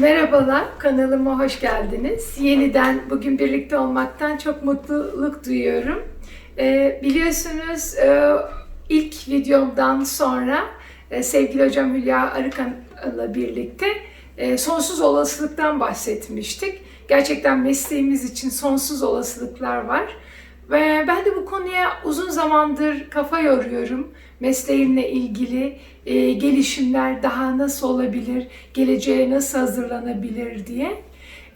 Merhabalar, kanalıma hoş geldiniz. Yeniden bugün birlikte olmaktan çok mutluluk duyuyorum. Ee, biliyorsunuz e, ilk videomdan sonra e, sevgili hocam Hülya Arıkan'la birlikte e, sonsuz olasılıktan bahsetmiştik. Gerçekten mesleğimiz için sonsuz olasılıklar var. Ve ben de bu konuya uzun zamandır kafa yoruyorum. Mesleğimle ilgili e, gelişimler daha nasıl olabilir, geleceğe nasıl hazırlanabilir diye.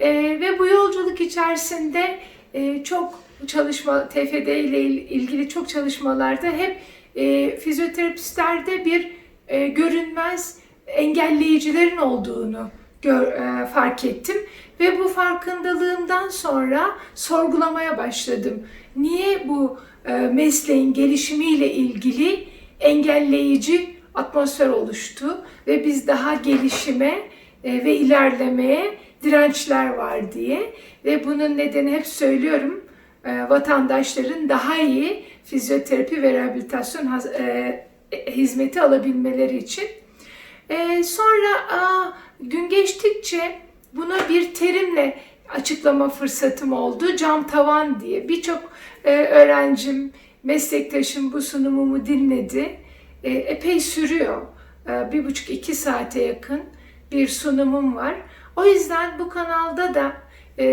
E, ve bu yolculuk içerisinde e, çok çalışma, TFD ile il- ilgili çok çalışmalarda hep e, fizyoterapistlerde bir e, görünmez engelleyicilerin olduğunu gör, e, fark ettim ve bu farkındalığımdan sonra sorgulamaya başladım. Niye bu e, mesleğin gelişimiyle ilgili engelleyici atmosfer oluştu ve biz daha gelişime e, ve ilerlemeye dirençler var diye ve bunun nedeni hep söylüyorum e, vatandaşların daha iyi fizyoterapi ve rehabilitasyon e, hizmeti alabilmeleri için. E, sonra aa, gün geçtikçe bunu bir terimle açıklama fırsatım oldu. Cam tavan diye. Birçok e, öğrencim, meslektaşım bu sunumumu dinledi. E, epey sürüyor. E, bir buçuk iki saate yakın bir sunumum var. O yüzden bu kanalda da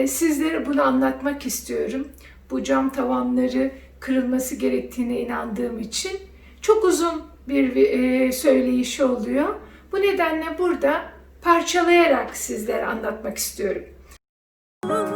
sizlere bunu anlatmak istiyorum. Bu cam tavanları kırılması gerektiğine inandığım için çok uzun bir söyleyişi oluyor. Bu nedenle burada parçalayarak sizlere anlatmak istiyorum. Joy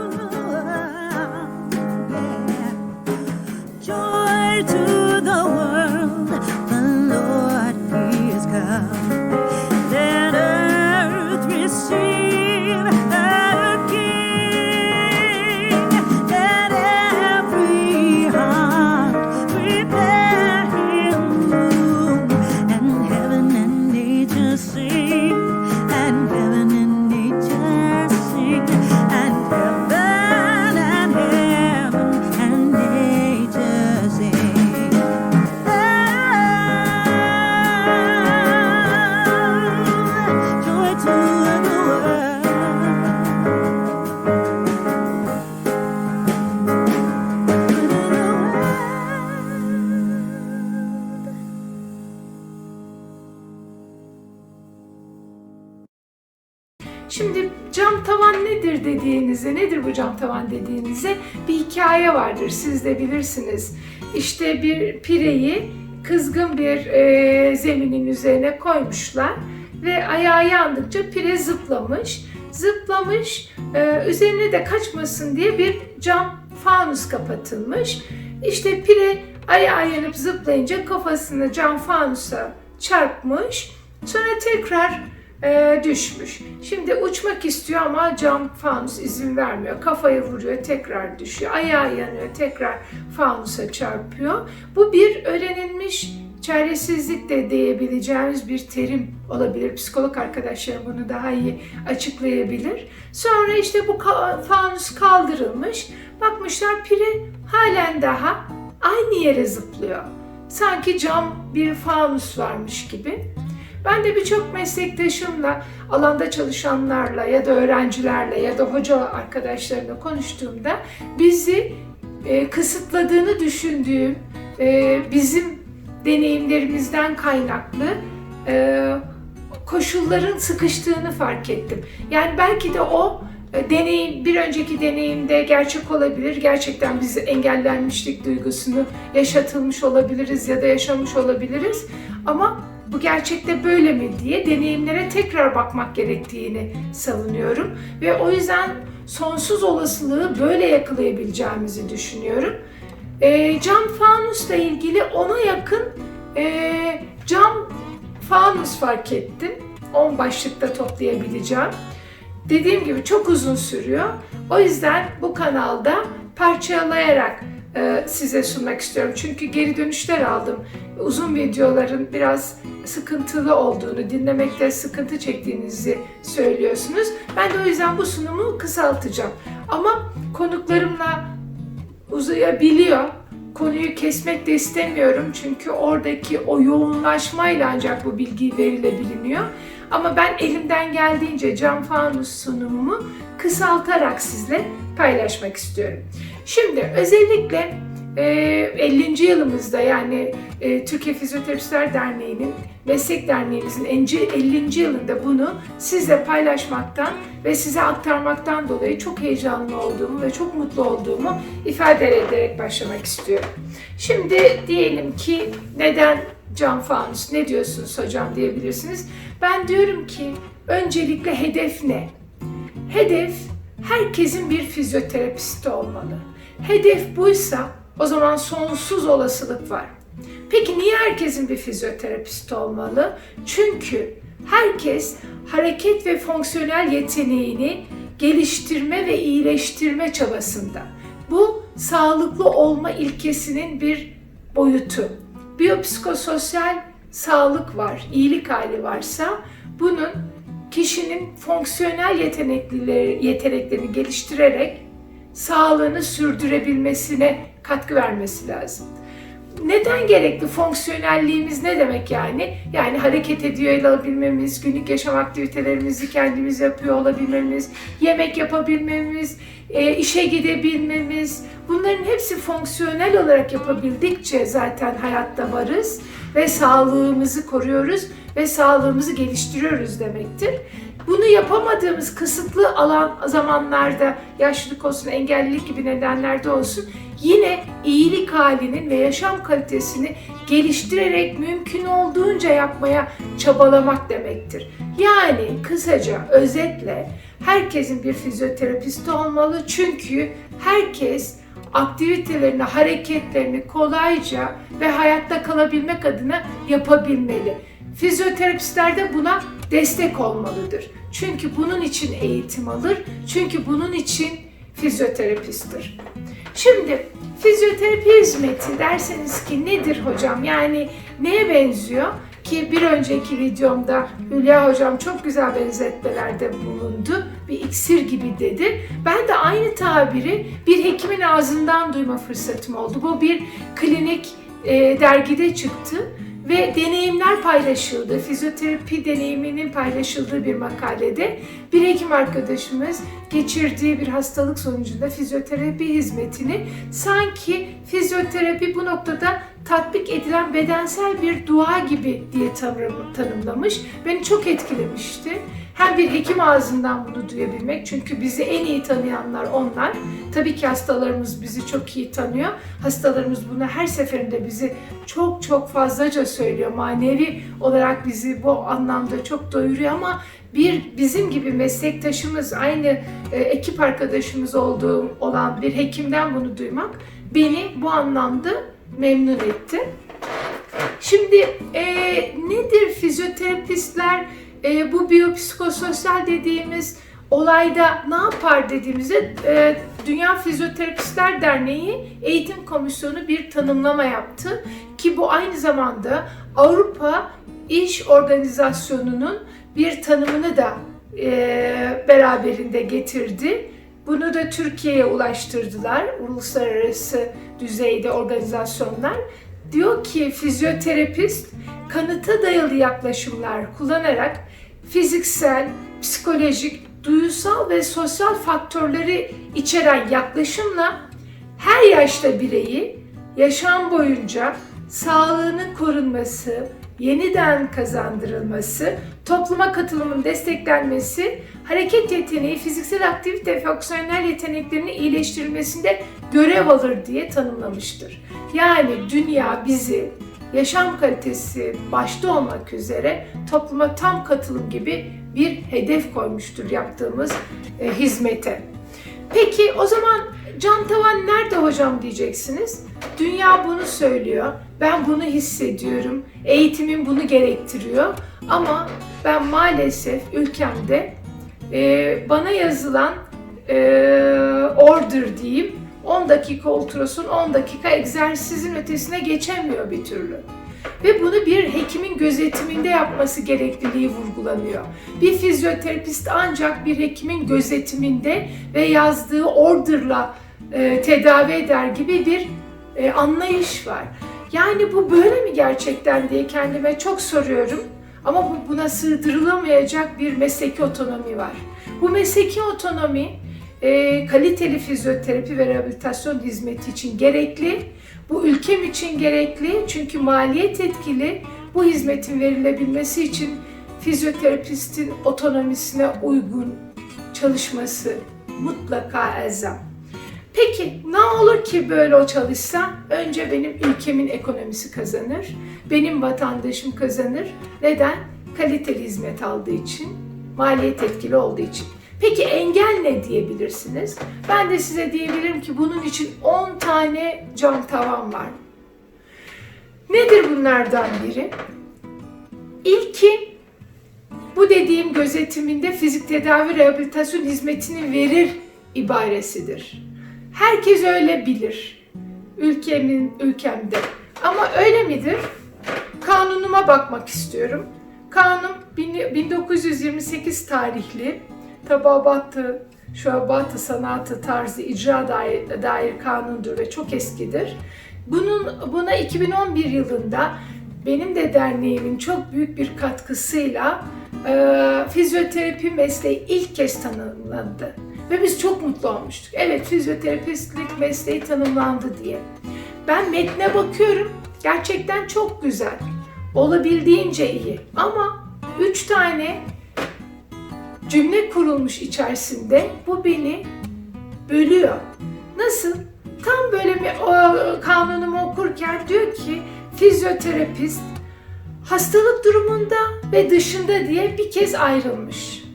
dediğinizde, nedir bu cam tavan dediğinizde bir hikaye vardır. Siz de bilirsiniz. İşte bir pireyi kızgın bir e, zeminin üzerine koymuşlar ve ayağı yandıkça pire zıplamış. Zıplamış, e, üzerine de kaçmasın diye bir cam fanus kapatılmış. İşte pire ayağı yanıp zıplayınca kafasını cam fanusa çarpmış. Sonra tekrar e, düşmüş. Şimdi uçmak istiyor ama cam fanus izin vermiyor. Kafayı vuruyor, tekrar düşüyor. Ayağı yanıyor, tekrar fanusa çarpıyor. Bu bir öğrenilmiş çaresizlik de diyebileceğimiz bir terim olabilir. Psikolog arkadaşlarım bunu daha iyi açıklayabilir. Sonra işte bu fanus kaldırılmış. Bakmışlar pire halen daha aynı yere zıplıyor. Sanki cam bir fanus varmış gibi. Ben de birçok meslektaşımla, alanda çalışanlarla ya da öğrencilerle ya da hoca arkadaşlarımla konuştuğumda bizi e, kısıtladığını düşündüğüm, e, bizim deneyimlerimizden kaynaklı e, koşulların sıkıştığını fark ettim. Yani belki de o e, deneyim, bir önceki deneyimde gerçek olabilir. Gerçekten bizi engellenmişlik duygusunu yaşatılmış olabiliriz ya da yaşamış olabiliriz. Ama bu gerçekte böyle mi diye deneyimlere tekrar bakmak gerektiğini savunuyorum. Ve o yüzden sonsuz olasılığı böyle yakalayabileceğimizi düşünüyorum. E, cam fanusla ilgili ona yakın e, cam fanus fark ettim. 10 başlıkta toplayabileceğim. Dediğim gibi çok uzun sürüyor. O yüzden bu kanalda parçalayarak size sunmak istiyorum. Çünkü geri dönüşler aldım. Uzun videoların biraz sıkıntılı olduğunu, dinlemekte sıkıntı çektiğinizi söylüyorsunuz. Ben de o yüzden bu sunumu kısaltacağım. Ama konuklarımla uzayabiliyor. Konuyu kesmek de istemiyorum çünkü oradaki o yoğunlaşmayla ancak bu bilgi verilebiliniyor. Ama ben elimden geldiğince cam fanus sunumumu kısaltarak sizle paylaşmak istiyorum. Şimdi özellikle e, 50. yılımızda yani e, Türkiye Fizyoterapistler Derneği'nin Meslek Derneğimizin 50. yılında bunu sizle paylaşmaktan ve size aktarmaktan dolayı çok heyecanlı olduğumu ve çok mutlu olduğumu ifade ederek başlamak istiyorum. Şimdi diyelim ki neden cam fanus ne diyorsunuz hocam diyebilirsiniz. Ben diyorum ki öncelikle hedef ne? Hedef herkesin bir fizyoterapisti olmalı. Hedef buysa o zaman sonsuz olasılık var. Peki niye herkesin bir fizyoterapisti olmalı? Çünkü herkes hareket ve fonksiyonel yeteneğini geliştirme ve iyileştirme çabasında. Bu sağlıklı olma ilkesinin bir boyutu. Biyopsikososyal sağlık var, iyilik hali varsa bunun kişinin fonksiyonel yeteneklileri, yeteneklerini geliştirerek sağlığını sürdürebilmesine katkı vermesi lazım. Neden gerekli? Fonksiyonelliğimiz ne demek yani? Yani hareket ediyor olabilmemiz, günlük yaşam aktivitelerimizi kendimiz yapıyor olabilmemiz, yemek yapabilmemiz, e, işe gidebilmemiz. Bunların hepsi fonksiyonel olarak yapabildikçe zaten hayatta varız ve sağlığımızı koruyoruz ve sağlığımızı geliştiriyoruz demektir. Bunu yapamadığımız kısıtlı alan zamanlarda yaşlılık olsun, engellilik gibi nedenlerde olsun yine iyilik halinin ve yaşam kalitesini geliştirerek mümkün olduğunca yapmaya çabalamak demektir. Yani kısaca özetle herkesin bir fizyoterapisti olmalı çünkü herkes aktivitelerini, hareketlerini kolayca ve hayatta kalabilmek adına yapabilmeli. Fizyoterapistler de buna destek olmalıdır. Çünkü bunun için eğitim alır, çünkü bunun için fizyoterapisttir. Şimdi fizyoterapi hizmeti derseniz ki nedir hocam? Yani neye benziyor? Ki bir önceki videomda Hülya hocam çok güzel benzetmelerde bulundu. Bir iksir gibi dedi. Ben de aynı tabiri bir hekimin ağzından duyma fırsatım oldu. Bu bir klinik e, dergide çıktı ve deneyimler paylaşıldı. Fizyoterapi deneyiminin paylaşıldığı bir makalede bir hekim arkadaşımız geçirdiği bir hastalık sonucunda fizyoterapi hizmetini sanki fizyoterapi bu noktada tatbik edilen bedensel bir dua gibi diye tanım- tanımlamış. Beni çok etkilemişti. Hem bir hekim ağzından bunu duyabilmek çünkü bizi en iyi tanıyanlar onlar. Tabii ki hastalarımız bizi çok iyi tanıyor. Hastalarımız bunu her seferinde bizi çok çok fazlaca söylüyor. Manevi olarak bizi bu anlamda çok doyuruyor ama bir bizim gibi meslektaşımız, aynı e, ekip arkadaşımız olduğum olan bir hekimden bunu duymak beni bu anlamda memnun etti. Şimdi e, nedir fizyoterapistler e, bu biyopsikososyal dediğimiz olayda ne yapar dediğimizde e, Dünya Fizyoterapistler Derneği Eğitim Komisyonu bir tanımlama yaptı ki bu aynı zamanda Avrupa İş Organizasyonu'nun bir tanımını da e, beraberinde getirdi. Bunu da Türkiye'ye ulaştırdılar uluslararası düzeyde organizasyonlar. Diyor ki fizyoterapist kanıta dayalı yaklaşımlar kullanarak fiziksel, psikolojik, duyusal ve sosyal faktörleri içeren yaklaşımla her yaşta bireyi yaşam boyunca sağlığının korunması, yeniden kazandırılması, topluma katılımın desteklenmesi, hareket yeteneği, fiziksel aktivite ve fonksiyonel yeteneklerinin iyileştirilmesinde görev alır diye tanımlamıştır. Yani dünya bizi yaşam kalitesi başta olmak üzere topluma tam katılım gibi bir hedef koymuştur yaptığımız e, hizmete. Peki o zaman cam tavan nerede hocam diyeceksiniz. Dünya bunu söylüyor. Ben bunu hissediyorum. Eğitimim bunu gerektiriyor. Ama ben maalesef ülkemde e, bana yazılan e, order diyeyim 10 dakika ultrason 10 dakika egzersizin ötesine geçemiyor bir türlü. Ve bunu bir hekimin gözetiminde yapması gerekliliği vurgulanıyor. Bir fizyoterapist ancak bir hekimin gözetiminde ve yazdığı orderla e, tedavi eder gibi bir e, anlayış var. Yani bu böyle mi gerçekten diye kendime çok soruyorum. Ama bu, buna sığdırılamayacak bir mesleki otonomi var. Bu mesleki otonomi e, kaliteli fizyoterapi ve rehabilitasyon hizmeti için gerekli. Bu ülkem için gerekli çünkü maliyet etkili. Bu hizmetin verilebilmesi için fizyoterapistin otonomisine uygun çalışması mutlaka elzem. Peki ne olur ki böyle o çalışsa? Önce benim ülkemin ekonomisi kazanır, benim vatandaşım kazanır. Neden? Kaliteli hizmet aldığı için, maliyet etkili olduğu için. Peki engel ne diyebilirsiniz? Ben de size diyebilirim ki bunun için 10 tane cam tavan var. Nedir bunlardan biri? İlki bu dediğim gözetiminde fizik tedavi rehabilitasyon hizmetini verir ibaresidir. Herkes öyle bilir. Ülkemin, ülkemde. Ama öyle midir? Kanunuma bakmak istiyorum. Kanun bin- 1928 tarihli tababatı, şuabatı sanatı tarzı icra dair, dair kanundur ve çok eskidir. Bunun buna 2011 yılında benim de derneğimin çok büyük bir katkısıyla e, fizyoterapi mesleği ilk kez tanımlandı. Ve biz çok mutlu olmuştuk. Evet fizyoterapistlik mesleği tanımlandı diye. Ben metne bakıyorum. Gerçekten çok güzel. Olabildiğince iyi. Ama üç tane cümle kurulmuş içerisinde bu beni bölüyor. Nasıl? Tam böyle bir o, kanunumu okurken diyor ki fizyoterapist hastalık durumunda ve dışında diye bir kez ayrılmış.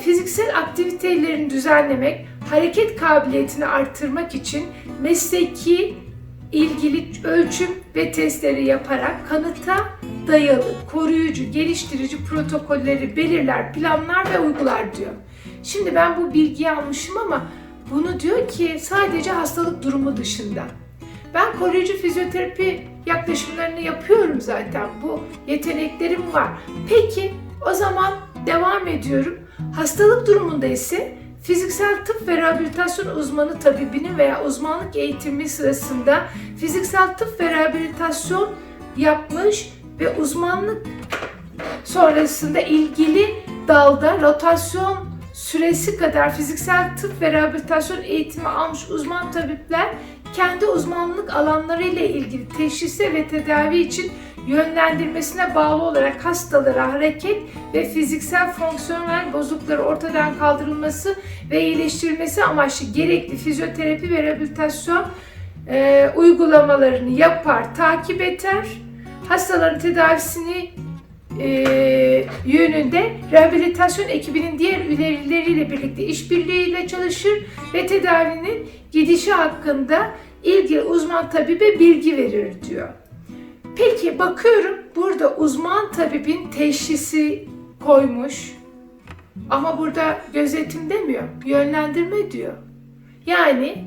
Fiziksel aktivitelerini düzenlemek, hareket kabiliyetini arttırmak için mesleki ilgili ölçüm ve testleri yaparak kanıta dayalı, koruyucu, geliştirici protokolleri belirler, planlar ve uygular diyor. Şimdi ben bu bilgiyi almışım ama bunu diyor ki sadece hastalık durumu dışında. Ben koruyucu fizyoterapi yaklaşımlarını yapıyorum zaten. Bu yeteneklerim var. Peki o zaman devam ediyorum. Hastalık durumunda ise fiziksel tıp ve rehabilitasyon uzmanı tabibinin veya uzmanlık eğitimi sırasında fiziksel tıp ve rehabilitasyon yapmış ve uzmanlık sonrasında ilgili dalda rotasyon süresi kadar fiziksel tıp ve rehabilitasyon eğitimi almış uzman tabipler kendi uzmanlık alanları ile ilgili teşhise ve tedavi için yönlendirmesine bağlı olarak hastalara hareket ve fiziksel fonksiyonel bozuklukları ortadan kaldırılması ve iyileştirilmesi amaçlı gerekli fizyoterapi ve rehabilitasyon e, uygulamalarını yapar, takip eder. Hastaların tedavisini e, yönünde rehabilitasyon ekibinin diğer üyeleriyle birlikte işbirliğiyle çalışır ve tedavinin gidişi hakkında ilgili uzman tabibe bilgi verir diyor. Peki bakıyorum burada uzman tabibin teşhisi koymuş ama burada gözetim demiyor, yönlendirme diyor. Yani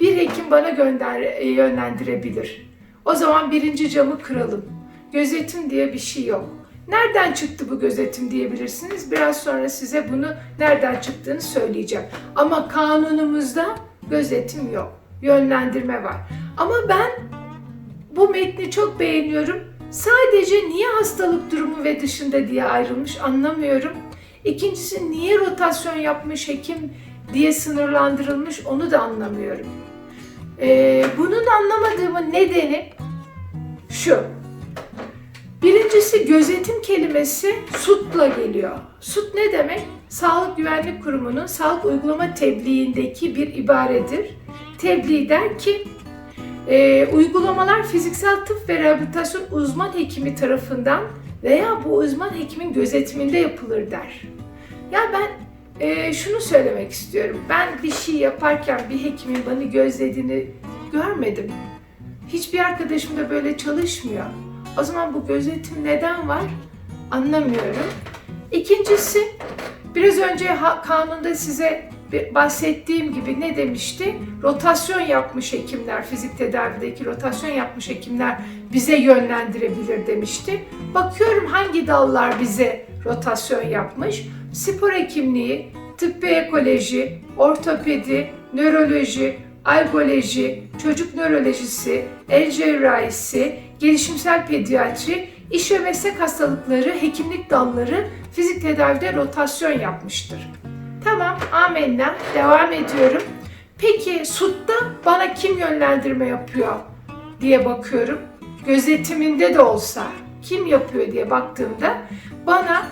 bir hekim bana gönder, e, yönlendirebilir. O zaman birinci camı kıralım. Gözetim diye bir şey yok. Nereden çıktı bu gözetim diyebilirsiniz. Biraz sonra size bunu nereden çıktığını söyleyeceğim. Ama kanunumuzda gözetim yok. Yönlendirme var. Ama ben bu metni çok beğeniyorum. Sadece niye hastalık durumu ve dışında diye ayrılmış anlamıyorum. İkincisi niye rotasyon yapmış hekim diye sınırlandırılmış onu da anlamıyorum. Ee, bunun anlamadığımın nedeni şu. Birincisi gözetim kelimesi SUT'la geliyor. SUT ne demek? Sağlık Güvenlik Kurumu'nun sağlık uygulama tebliğindeki bir ibaredir. Tebliğ der ki e, uygulamalar fiziksel tıp ve rehabilitasyon uzman hekimi tarafından veya bu uzman hekimin gözetiminde yapılır der. Ya ben e, şunu söylemek istiyorum. Ben bir şey yaparken bir hekimin beni gözlediğini görmedim. Hiçbir arkadaşım da böyle çalışmıyor. O zaman bu gözetim neden var? Anlamıyorum. İkincisi, biraz önce kanunda size bahsettiğim gibi ne demişti? Rotasyon yapmış hekimler, fizik tedavideki rotasyon yapmış hekimler bize yönlendirebilir demişti. Bakıyorum hangi dallar bize rotasyon yapmış? Spor hekimliği, tıbbi ekoloji, ortopedi, nöroloji, algoloji, çocuk nörolojisi, el cerrahisi, gelişimsel pediatri, İş ve meslek hastalıkları, hekimlik dalları fizik tedavide rotasyon yapmıştır. Tamam, amenna. Devam ediyorum. Peki SUT'ta bana kim yönlendirme yapıyor diye bakıyorum. Gözetiminde de olsa kim yapıyor diye baktığımda bana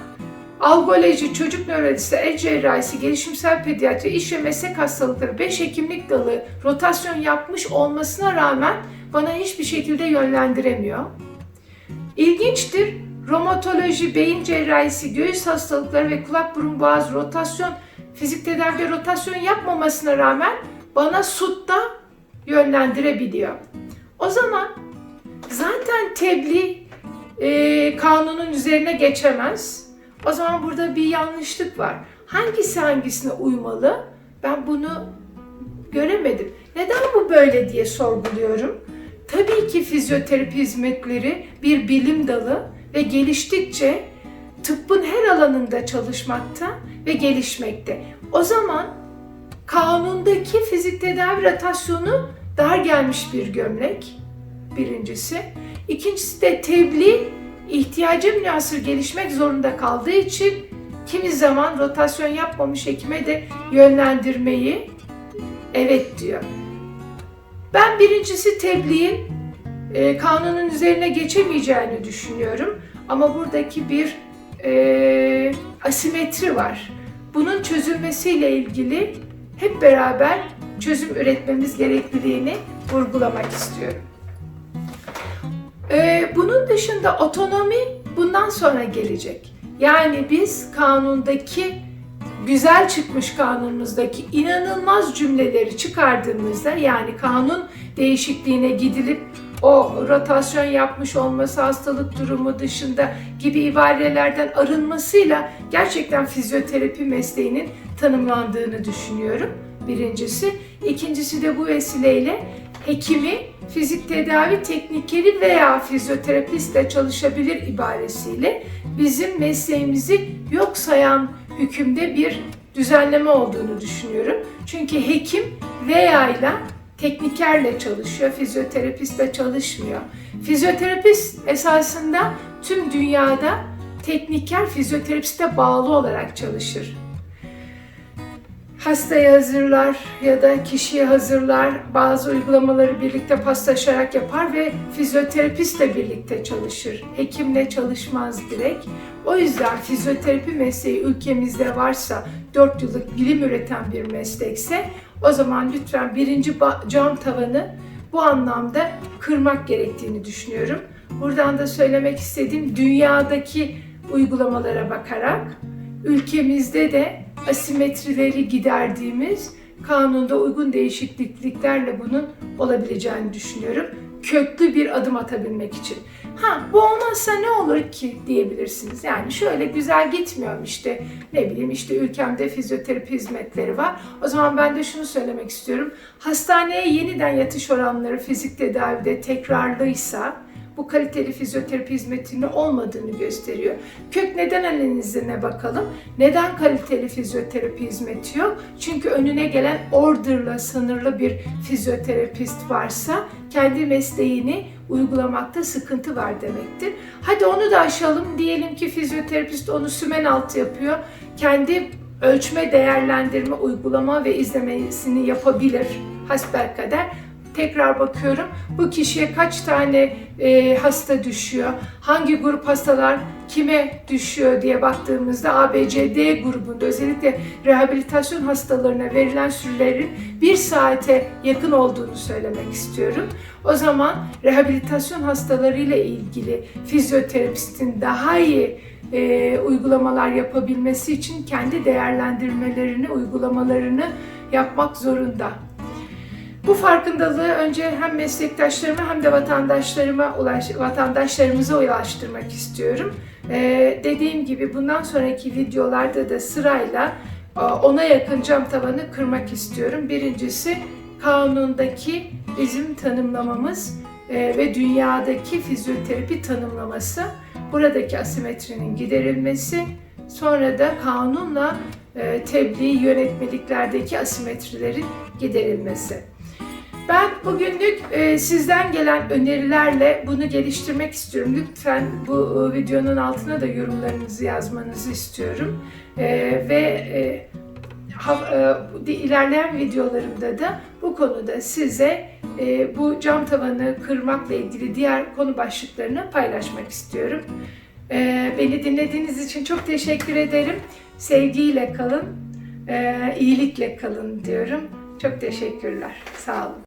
algoloji, çocuk nörolojisi, el cerrahisi, gelişimsel pediatri, iş ve meslek hastalıkları 5 hekimlik dalı rotasyon yapmış olmasına rağmen bana hiçbir şekilde yönlendiremiyor. İlginçtir. Romatoloji, beyin cerrahisi, göğüs hastalıkları ve kulak burun boğaz rotasyon, fizik tedavide rotasyon yapmamasına rağmen bana SUT'ta yönlendirebiliyor. O zaman zaten tebliğ e, kanunun üzerine geçemez. O zaman burada bir yanlışlık var. Hangisi hangisine uymalı? Ben bunu göremedim. Neden bu böyle diye sorguluyorum. Tabii ki fizyoterapi hizmetleri bir bilim dalı ve geliştikçe tıbbın her alanında çalışmakta ve gelişmekte. O zaman kanundaki fizik tedavi rotasyonu dar gelmiş bir gömlek birincisi. İkincisi de tebliğ ihtiyaca münasır gelişmek zorunda kaldığı için kimi zaman rotasyon yapmamış hekime de yönlendirmeyi evet diyor. Ben birincisi tebliğin e, kanunun üzerine geçemeyeceğini düşünüyorum. Ama buradaki bir e, asimetri var. Bunun çözülmesiyle ilgili hep beraber çözüm üretmemiz gerekliliğini vurgulamak istiyorum. E, bunun dışında otonomi bundan sonra gelecek. Yani biz kanundaki güzel çıkmış kanunumuzdaki inanılmaz cümleleri çıkardığımızda yani kanun değişikliğine gidilip o rotasyon yapmış olması hastalık durumu dışında gibi ibarelerden arınmasıyla gerçekten fizyoterapi mesleğinin tanımlandığını düşünüyorum. Birincisi. İkincisi de bu vesileyle hekimi fizik tedavi teknikeri veya fizyoterapistle çalışabilir ibaresiyle bizim mesleğimizi yok sayan hükümde bir düzenleme olduğunu düşünüyorum. Çünkü hekim veya ile teknikerle çalışıyor, fizyoterapistle çalışmıyor. Fizyoterapist esasında tüm dünyada tekniker fizyoterapiste bağlı olarak çalışır hastayı hazırlar ya da kişiyi hazırlar. Bazı uygulamaları birlikte paslaşarak yapar ve fizyoterapistle birlikte çalışır. Hekimle çalışmaz direkt. O yüzden fizyoterapi mesleği ülkemizde varsa 4 yıllık bilim üreten bir meslekse o zaman lütfen birinci cam tavanı bu anlamda kırmak gerektiğini düşünüyorum. Buradan da söylemek istediğim dünyadaki uygulamalara bakarak ülkemizde de asimetrileri giderdiğimiz kanunda uygun değişikliklerle bunun olabileceğini düşünüyorum. Köklü bir adım atabilmek için. Ha bu olmazsa ne olur ki diyebilirsiniz. Yani şöyle güzel gitmiyorum işte ne bileyim işte ülkemde fizyoterapi hizmetleri var. O zaman ben de şunu söylemek istiyorum. Hastaneye yeniden yatış oranları fizik tedavide tekrarlıysa bu kaliteli fizyoterapi hizmetinin olmadığını gösteriyor. Kök neden analizine bakalım. Neden kaliteli fizyoterapi hizmeti yok? Çünkü önüne gelen orderla sınırlı bir fizyoterapist varsa kendi mesleğini uygulamakta sıkıntı var demektir. Hadi onu da aşalım. Diyelim ki fizyoterapist onu sümen altı yapıyor. Kendi ölçme, değerlendirme, uygulama ve izlemesini yapabilir hasbelkader. Tekrar bakıyorum. Bu kişiye kaç tane e, hasta düşüyor? Hangi grup hastalar kime düşüyor diye baktığımızda ABCD grubunda özellikle rehabilitasyon hastalarına verilen sürelerin bir saate yakın olduğunu söylemek istiyorum. O zaman rehabilitasyon hastalarıyla ilgili fizyoterapistin daha iyi e, uygulamalar yapabilmesi için kendi değerlendirmelerini, uygulamalarını yapmak zorunda. Bu farkındalığı önce hem meslektaşlarıma hem de vatandaşlarıma ulaş, vatandaşlarımıza ulaştırmak istiyorum. Ee, dediğim gibi bundan sonraki videolarda da sırayla e, ona yakın cam tavanı kırmak istiyorum. Birincisi kanundaki bizim tanımlamamız e, ve dünyadaki fizyoterapi tanımlaması, buradaki asimetrinin giderilmesi, sonra da kanunla e, tebliğ yönetmeliklerdeki asimetrilerin giderilmesi. Ben bugünlük e, sizden gelen önerilerle bunu geliştirmek istiyorum. Lütfen bu e, videonun altına da yorumlarınızı yazmanızı istiyorum. E, ve e, ha- e, ilerleyen videolarımda da bu konuda size e, bu cam tavanı kırmakla ilgili diğer konu başlıklarını paylaşmak istiyorum. E, beni dinlediğiniz için çok teşekkür ederim. Sevgiyle kalın, e, iyilikle kalın diyorum. Çok teşekkürler. Sağ olun.